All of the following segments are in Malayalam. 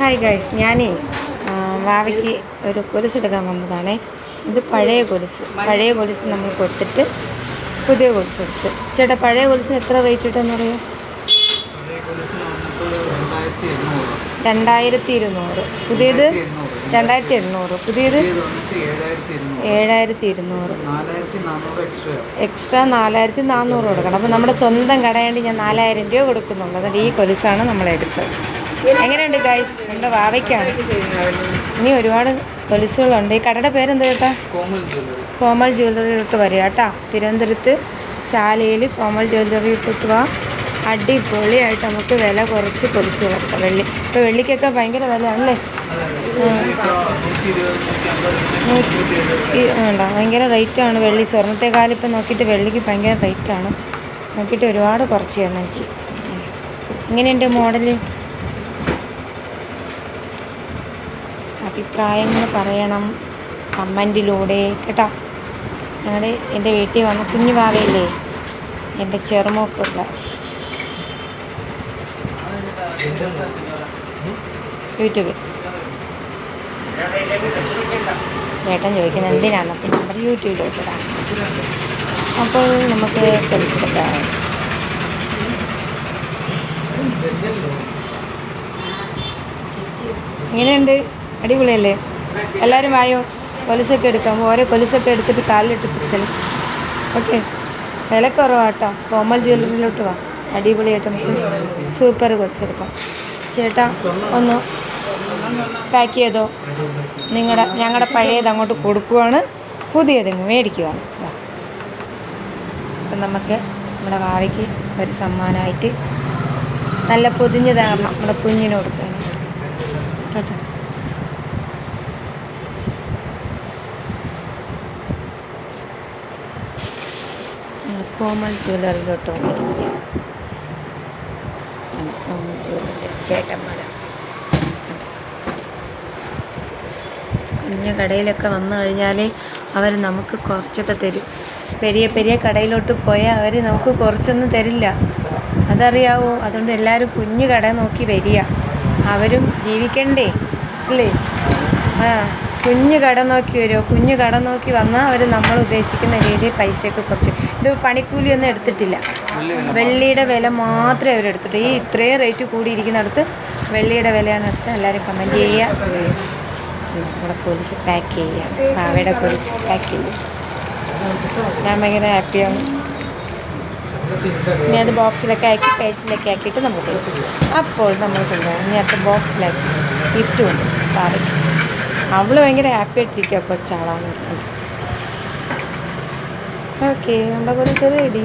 ഹായ് ഗൈസ് ഞാനേ വാവയ്ക്ക് ഒരു കൊലുസ് എടുക്കാൻ വന്നതാണേ. ഇത് പഴയ കൊലുസ് പഴയ കൊലുസ് നമ്മൾ കൊടുത്തിട്ട് പുതിയ കൊലുസ് എടുത്ത്. ചേട്ടാ പഴയ കൊലുസിന് എത്ര റേറ്റ് കിട്ടുമെന്ന് പറയൂ? രണ്ടായിരത്തി ഇരുന്നൂറ് പുതിയത് രണ്ടായിരത്തി എണ്ണൂറ് പുതിയത് ഏഴായിരത്തി ഇരുന്നൂറ് എക്സ്ട്രാ നാലായിരത്തി നാനൂറ് കൊടുക്കണം. അപ്പോൾ നമ്മുടെ സ്വന്തം കടയാണ്ട് ഞാൻ നാലായിരം രൂപ കൊടുക്കുന്നുള്ളത് ഈ കൊലുസാണ് നമ്മൾ എടുത്തത്. എങ്ങനെയുണ്ട് ഗൈസ് നമ്മുടെ വാവയ്ക്കാണ്. ഇനി ഒരുപാട് പൊലിസുകളുണ്ട് ഈ കടയുടെ പേരെന്താ കേട്ടാ കോമൽ ജ്വല്ലറി. ജ്വല്ലറിയിലോട്ട് വരിക കേട്ടോ തിരുവനന്തപുരത്ത് ചാലയിൽ കോമൽ ജ്വല്ലറിയിലോട്ട് വാ അടിപൊളിയായിട്ട് നമുക്ക് വില കുറച്ച് കൊലുസുകളൊക്കെ വെള്ളി ഇപ്പോൾ വെള്ളിക്കൊക്കെ ഭയങ്കര വിലയാണല്ലേ? വേണ്ട. ഭയങ്കര റേറ്റാണ് വെള്ളി. സ്വർണത്തെക്കാളും ഇപ്പം നോക്കിയിട്ട് വെള്ളിക്ക് ഭയങ്കര റേറ്റാണ് നോക്കിയിട്ട് ഒരുപാട് കുറച്ച് തരണം എനിക്ക്. ഇങ്ങനെയുണ്ട് മോഡൽ അഭിപ്രായങ്ങൾ പറയണം. കമന്റിലൂടെ. കേട്ടോ. ഞങ്ങൾ എന്റെ വീട്ടിൽ വന്ന കുഞ്ഞു ഭാവയില്ലേ എന്റെ ചെറുമോക്കുള്ള. യൂട്യൂബിൽ. ചേട്ടൻ ചോദിക്കുന്നത് എന്തിനാണ്? അപ്പം നമ്പർ യൂട്യൂബിലോട്ട് അപ്പോൾ നമുക്ക് പരിസരക്കാം ഇങ്ങനെയുണ്ട് അടിപൊളിയല്ലേ? എല്ലാവരും വായോ? കൊലുസൊക്കെ എടുക്കാം. ഓരോ കൊലുസൊക്കെ എടുത്തിട്ട് കാലിലിട്ട് പിടിച്ചാൽ ഓക്കെ. വില കുറവാട്ടോ കോമൽ ജ്വല്ലറിയിലോട്ട് വാ. അടിപൊളിയായിട്ട് നമുക്ക് സൂപ്പർ കൊലുസെടുക്കാം ചേട്ടാ ഒന്ന് പാക്ക് ചെയ്തോ? നിങ്ങളുടെ ഞങ്ങളുടെ പഴയത് അങ്ങോട്ട് കൊടുക്കുവാണ്. പുതിയതിങ്ങ് മേടിക്കുവാണ്. അപ്പം നമുക്ക് നമ്മുടെ ഭാവിക്ക് ഒരു സമ്മാനമായിട്ട് നല്ല പൊതിഞ്ഞതാണ് നമ്മുടെ കുഞ്ഞിന് കൊടുക്കാൻ കേട്ടോ നമ്മൾ കോമൾ ജ്വല്ലറിയിലോട്ട് ചേട്ടന്മാരാണ് കുഞ്ഞ കടയിലൊക്കെ വന്നു കഴിഞ്ഞാൽ അവർ നമുക്ക് കുറച്ചൊക്കെ തരും. പെരിയ പെരിയ കടയിലോട്ട് പോയാൽ അവർ നമുക്ക് കുറച്ചൊന്നും തരില്ല. അതറിയാവോ? അതുകൊണ്ട് എല്ലാവരും കുഞ്ഞു കട നോക്കി വരിക. അവരും ജീവിക്കണ്ടേ? അല്ലേ ആ. കുഞ്ഞു കട നോക്കി വരുമോ കുഞ്ഞ് കട നോക്കി വന്നാൽ അവർ നമ്മൾ ഉദ്ദേശിക്കുന്ന രീതിയിൽ പൈസയൊക്കെ കുറച്ച്. ഇത് പണിക്കൂലിയൊന്നും എടുത്തിട്ടില്ല. വെള്ളിയുടെ വില മാത്രമേ അവർ എടുത്തിട്ട് ഈ ഇത്രയും റേറ്റ് കൂടിയിരിക്കുന്നിടത്ത് വെള്ളിയുടെ വിലയാണ് എടുത്ത് എല്ലാവരും കമന്റ് ചെയ്യുക. നമ്മുടെ പോലീസ് പാക്ക് ചെയ്യാം പാവയുടെ പോലീസ് പാക്ക് ചെയ്യുക. ഞാൻ ഭയങ്കര ഹാപ്പിയാണ് ഇനി അത് ബോക്സിലൊക്കെ ആക്കി പേഴ്സിലൊക്കെ ആക്കിയിട്ട് നമുക്ക് അപ്പോൾ നമ്മൾ കൊണ്ടുപോകും. ഇനി അത് ബോക്സിലാക്കി ഗിഫ്റ്റ് കൊണ്ട്. പാവയ്ക്ക്. അവൾ ഭയങ്കര ഹാപ്പി ആയിട്ടിരിക്കുക കൊച്ചാളാന്ന് പറഞ്ഞത് ഓക്കെ നമ്മുടെ കൂടെ റെഡി റെഡി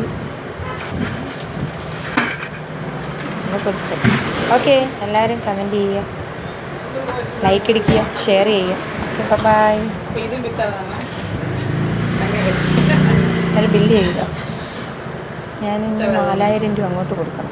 ഓക്കെ എല്ലാവരും കമന്റ് ചെയ്യുക. ലൈക്ക് അടിക്കുക ഷെയർ ചെയ്യുക. ഓക്കെ ബായ് ബില്ല് ചെയ്യുക ഞാൻ നാലായിരം രൂപ അങ്ങോട്ട് കൊടുക്കണം.